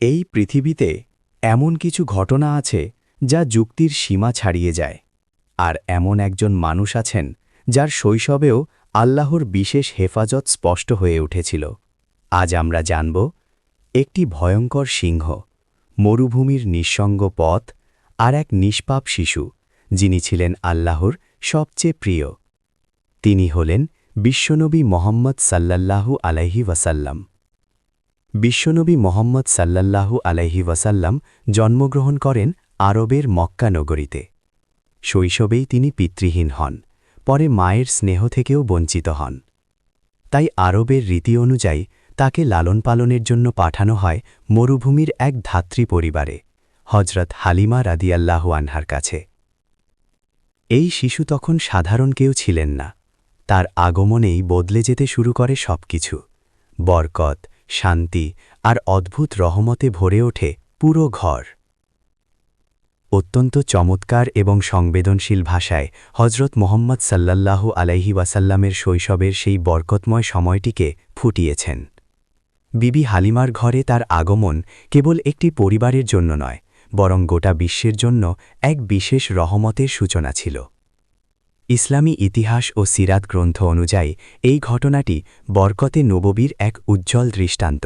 এই পৃথিবীতে এমন কিছু ঘটনা আছে যা যুক্তির সীমা ছাড়িয়ে যায়। আর এমন একজন মানুষ আছেন যার শৈশবেও আল্লাহর বিশেষ হেফাজত স্পষ্ট হয়ে উঠেছিল। আজ আমরা জানব একটি ভয়ঙ্কর সিংহ, মরুভূমির নিঃসঙ্গ পথ আর এক নিষ্পাপ শিশু, যিনি ছিলেন আল্লাহর সবচেয়ে প্রিয়। তিনি হলেন বিশ্বনবী মোহাম্মদ সাল্লাল্লাহু আলাইহি ওয়াসাল্লাম। বিশ্বনবী মোহাম্মদ সাল্লাল্লাহু আলাইহি ওয়াসাল্লাম জন্মগ্রহণ করেন আরবের মক্কা নগরীতে। শৈশবেই তিনি পিতৃহীন হন, পরে মায়ের স্নেহ থেকেও বঞ্চিত হন। তাই আরবের রীতি অনুযায়ী তাকে লালন পালনের জন্য পাঠানো হয় মরুভূমির এক ধাত্রী পরিবারে হজরত হালিমা রাদিয়াল্লাহু আনহার কাছে। এই শিশু তখন সাধারণ কেউ ছিলেন না। তার আগমনেই বদলে যেতে শুরু করে সবকিছু। বরকত শান্তি আর অদ্ভুত রহমতে ভরে ওঠে পুরো ঘর। অত্যন্ত চমৎকার এবং সংবেদনশীল ভাষায় হজরত মোহাম্মদ সাল্লাল্লাহু আলাইহি ওয়াসাল্লামের শৈশবের সেই বরকতময় সময়টিকে ফুটিয়েছেন। বিবি হালিমার ঘরে তার আগমন কেবল একটি পরিবারের জন্য নয়, বরং গোটা বিশ্বের জন্য এক বিশেষ রহমতের সূচনা ছিল। ইসলামী ইতিহাস ও সিরাত গ্রন্থ অনুযায়ী, এই ঘটনাটি বরকতে নববীর এক উজ্জ্বল দৃষ্টান্ত।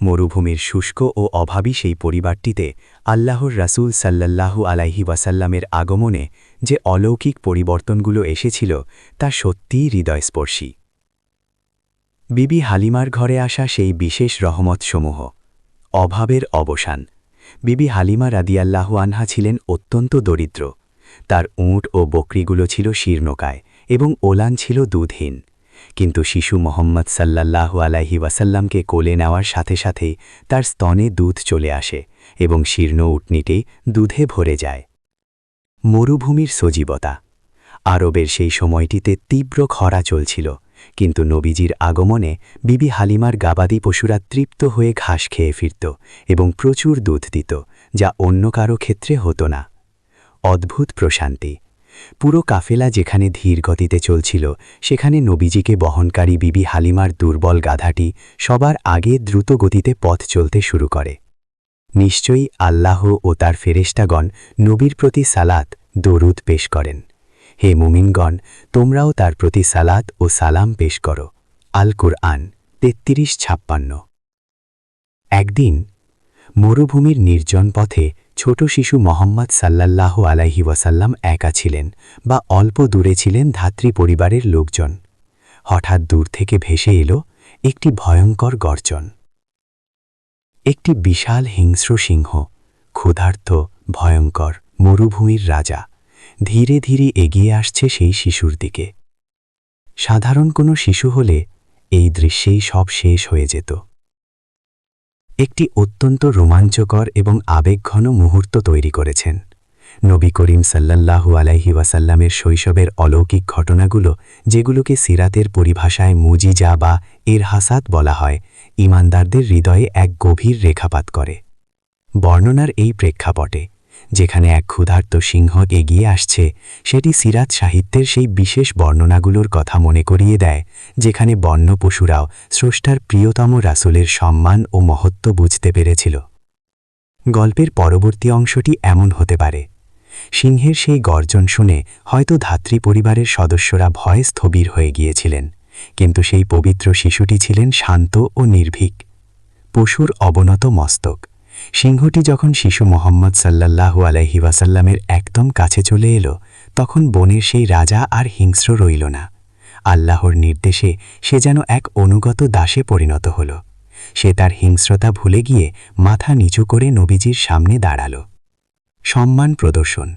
মরুভূমির শুষ্ক ও অভাবী সেই পরিবারটিতে আল্লাহর রাসূল সাল্লাল্লাহু আলাইহি ওয়াসাল্লামের আগমনে যে অলৌকিক পরিবর্তনগুলো এসেছিল, তা সত্যিই হৃদয়স্পর্শী। বিবি হালিমার ঘরে আসা সেই বিশেষ রহমতসমূহ, অভাবের অবসান। বিবি হালিমা রাদিয়াল্লাহু আনহা ছিলেন অত্যন্ত দরিদ্র। তার উঁট ও বকরিগুলো ছিল শীর্ণকায় এবং ওলান ছিল দুধহীন। কিন্তু শিশু মোহাম্মদ সাল্লাল্লাহু আলাইহি ওয়াসাল্লামকে কোলে নেওয়ার সাথে সাথেই তার স্তনে দুধ চলে আসে এবং শীর্ণ উটনিটি দুধে ভরে যায়। মরুভূমির সজীবতা। আরবের সেই সময়টিতে তীব্র খরা চলছিল, কিন্তু নবীজির আগমনে বিবি হালিমার গাবাদি পশুরা তৃপ্ত হয়ে ঘাস খেয়ে ফিরত এবং প্রচুর দুধ দিত, যা অন্য কারও ক্ষেত্রে হতো না। অদ্ভুত প্রশান্তি। পুরো কাফেলা যেখানে ধীর গতিতে চলছিল, সেখানে নবীজিকে বহনকারী বিবি হালিমার দুর্বল গাধাটি সবার আগে দ্রুত গতিতে পথ চলতে শুরু করে। নিশ্চয়ই আল্লাহ ও তার ফেরেস্টাগণ নবীর প্রতি সালাত, দরুদ পেশ করেন। হে মুমিনগণ, তোমরাও তার প্রতি সালাত ও সালাম পেশ করো। আল কুরআন, তেত্রিশ ছাপ্পান্ন। একদিন মরুভূমির নির্জন পথে ছোট শিশু মোহাম্মদ সাল্লাল্লাহ আলাইহি ওয়াসাল্লাম একা ছিলেন বা অল্প দূরে ছিলেন ধাত্রী পরিবারের লোকজন। হঠাৎ দূর থেকে ভেসে এলো একটি ভয়ঙ্কর গর্জন। একটি বিশাল হিংস্র সিংহ, ক্ষুধার্ত, ভয়ঙ্কর, মরুভূমির রাজা, ধীরে ধীরে এগিয়ে আসছে সেই শিশুর দিকে। সাধারণ কোনো শিশু হলে এই দৃশ্যেই সব শেষ হয়ে যেত। একটি অত্যন্ত রোমাঞ্চকর এবং আবেগঘন মুহূর্ত তৈরি করেছেন। নবী করিম সাল্লাল্লাহু আলাইহি ওয়াসাল্লামের শৈশবের অলৌকিক ঘটনাগুলো, যেগুলোকে সিরাতের পরিভাষায় মুজিজা বা এর হাসাত বলা হয়, ইমানদারদের হৃদয়ে এক গভীর রেখাপাত করে। বর্ণনার এই প্রেক্ষাপটে যেখানে এক ক্ষুধার্ত সিংহ এগিয়ে আসছে, সেটি সিরাত সাহিত্যের সেই বিশেষ বর্ণনাগুলোর কথা মনে করিয়ে দেয়, যেখানে বন্য পশুরাও স্রষ্টার প্রিয়তম রাসুলের সম্মান ও মহত্ব বুঝতে পেরেছিল। গল্পের পরবর্তী অংশটি এমন হতে পারে। সিংহের সেই গর্জন শুনে হয়তো ধাত্রী পরিবারের সদস্যরা ভয়ে স্থবির হয়ে গিয়েছিলেন, কিন্তু সেই পবিত্র শিশুটি ছিলেন শান্ত ও নির্ভীক। পশুর অবনত মস্তক। সিংহটি যখন শিশু মোহাম্মদ সাল্লাল্লাহু আলাইহি ওয়াসাল্লামের একদম কাছে চলে এলো, তখন বনের সেই রাজা আর হিংস্র রইল না। আল্লাহর নির্দেশে সে যেন এক অনুগত দাসে পরিণত হল। সে তার হিংস্রতা ভুলে গিয়ে মাথা নিচু করে নবীজির সামনে দাঁড়াল। সম্মান প্রদর্শন।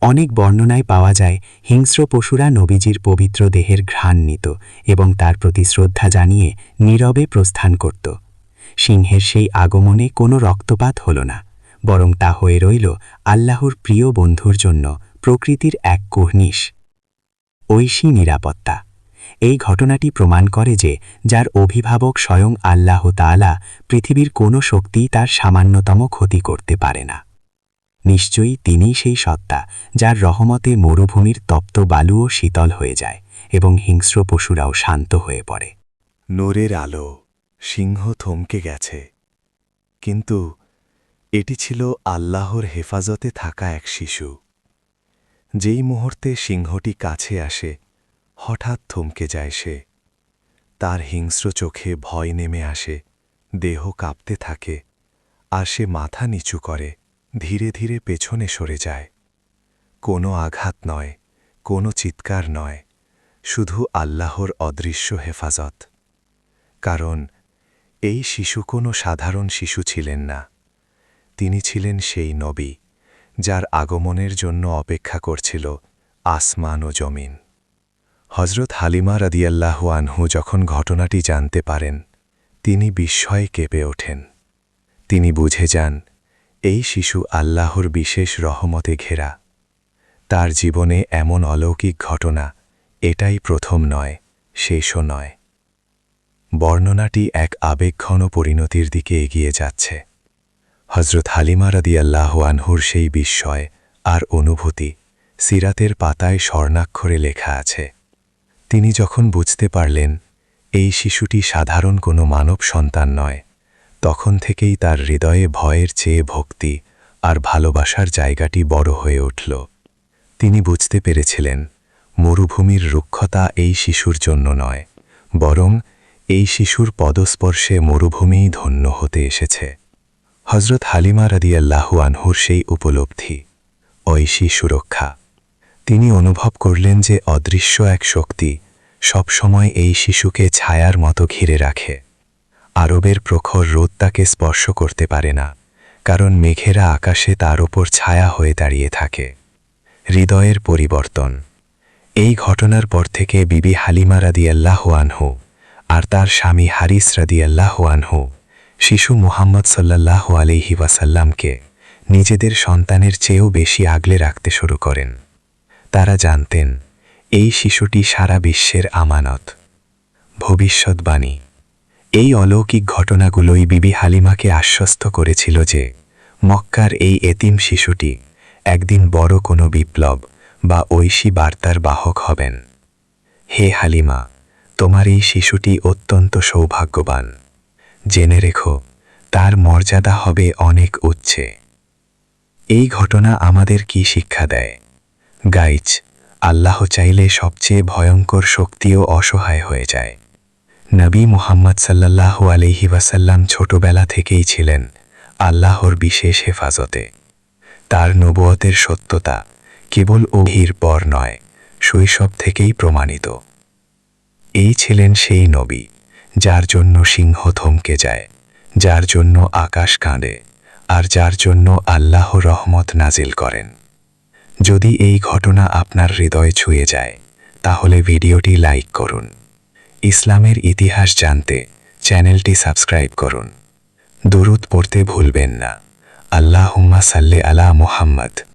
অনেক বর্ণনায় পাওয়া যায়, হিংস্র পশুরা নবীজির পবিত্র দেহের ঘ্রাণ নিত এবং তার প্রতি শ্রদ্ধা জানিয়ে নীরবে প্রস্থান করত। সিংহের সেই আগমনে কোনো রক্তপাত হল না, বরং তা হয়ে রইল আল্লাহর প্রিয় বন্ধুর জন্য প্রকৃতির এক কুহনিশ ঐশী নিরাপত্তা। এই ঘটনাটি প্রমাণ করে যে যার অভিভাবক স্বয়ং আল্লাহ তালা পৃথিবীর কোনো শক্তি তার সামান্যতম ক্ষতি করতে পারে না। নিশ্চয়ই তিনি সেই সত্তা যার রহমতে মরুভূমির তপ্ত বালুও শীতল হয়ে যায় এবং হিংস্র পশুরাও শান্ত হয়ে পড়ে। নোরের আলো। সিংহ থমকে গেছে। কিন্তু এটি ছিল আল্লাহর হেফাজতে থাকা এক শিশু। যেই মুহূর্তে সিংহটি কাছে আসে, হঠাৎ থমকে যায় সে। তার হিংস্র চোখে ভয় নেমে আসে, দেহ কাঁপতে থাকে, আর সে মাথা নিচু করে, ধীরে ধীরে পেছনে সরে যায়। কোনো আঘাত নয়, কোনো চিৎকার নয়, শুধু আল্লাহর অদৃশ্য হেফাজত। কারণ এই শিশু কোনো সাধারণ শিশু ছিলেন না। তিনি ছিলেন সেই নবী, যার আগমনের জন্য অপেক্ষা করছিল আসমান ও জমিন। হজরত হালিমা রাদিয়াল্লাহু আনহু যখন ঘটনাটি জানতে পারেন, তিনি বিস্ময়ে কেঁপে ওঠেন। তিনি বুঝে যান, এই শিশু আল্লাহর বিশেষ রহমতে ঘেরা। তার জীবনে এমন অলৌকিক ঘটনা, এটাই প্রথম নয়, শেষও নয়। বর্ণনাটি এক আবেগঘন পরিণতির দিকে এগিয়ে যাচ্ছে। হজরত হালিমা রাদিয়াল্লাহ আনহুর সেই বিস্ময় আর অনুভূতি সিরাতের পাতায় স্বর্ণাক্ষরে লেখা আছে। তিনি যখন বুঝতে পারলেন, এই শিশুটি সাধারণ কোনো মানব সন্তান নয়, তখন থেকেই তার হৃদয়ে ভয়ের চেয়ে ভক্তি আর ভালোবাসার জায়গাটি বড় হয়ে উঠল। তিনি বুঝতে পেরেছিলেন, মরুভূমির রুক্ষতা এই শিশুর জন্য নয়, বরং এই শিশুর পদস্পর্শে মরুভূমিই ধন্য হতে এসেছে। হজরত হালিমা রাদিয়াল্লাহু আনহুর সেই উপলব্ধি ঐশী সুরক্ষা তিনি অনুভব করলেন যে অদৃশ্য এক শক্তি সবসময় এই শিশুকে ছায়ার মতো ঘিরে রাখে। আরবের প্রখর রোদ তাকে স্পর্শ করতে পারে না, কারণ মেঘেরা আকাশে তার ওপর ছায়া হয়ে দাঁড়িয়ে থাকে। হৃদয়ের পরিবর্তন। এই ঘটনার পর থেকে বিবি হালিমা রাদিয়াল্লাহ আনহু আর তার স্বামী হারিস রাদিয়াল্লাহ আনহু। শিশু মুহাম্মদ সাল্লাহ আলিহি ওয়াসাল্লামকে নিজেদের সন্তানের চেয়েও বেশি আগলে রাখতে শুরু করেন। তারা জানতেন, এই শিশুটি সারা বিশ্বের আমানত। ভবিষ্যৎবাণী। এই অলৌকিক ঘটনাগুলোই বিবি হালিমাকে আশ্বস্ত করেছিল যে মক্কার এই এতিম শিশুটি একদিন বড় কোনো বিপ্লব বা ঐশী বার্তার বাহক হবেন। হে হালিমা তোমার এই শিশুটি অত্যন্ত সৌভাগ্যবান। জেনে রেখো, তার মর্যাদা হবে অনেক উচ্ছে এই ঘটনা আমাদের কি শিক্ষা দেয়? গাইজ, আল্লাহ চাইলে সবচেয়ে ভয়ঙ্কর শক্তিও অসহায় হয়ে যায়। নবী মুহাম্মদ সাল্লাল্লাহু আলহি ওয়াসাল্লাম ছোটবেলা থেকেই ছিলেন আল্লাহর বিশেষ হেফাজতে। তার নবুয়তের সত্যতা কেবল অভির পর নয়, শৈশব থেকেই প্রমাণিত। এই ছিলেন সেই নবী, যার জন্য সিংহ থমকে যায়, যার জন্য আকাশ কাঁদে, আর যার জন্য আল্লাহ রহমত নাজিল করেন। যদি এই ঘটনা আপনার হৃদয়ে ছুঁয়ে যায়, তাহলে ভিডিওটি লাইক করুন। ইসলামের ইতিহাস জানতে চ্যানেলটি সাবস্ক্রাইব করুন। দুরুদ পড়তে ভুলবেন না। আল্লাহুম্মা সাল্লে আলা মুহাম্মদ।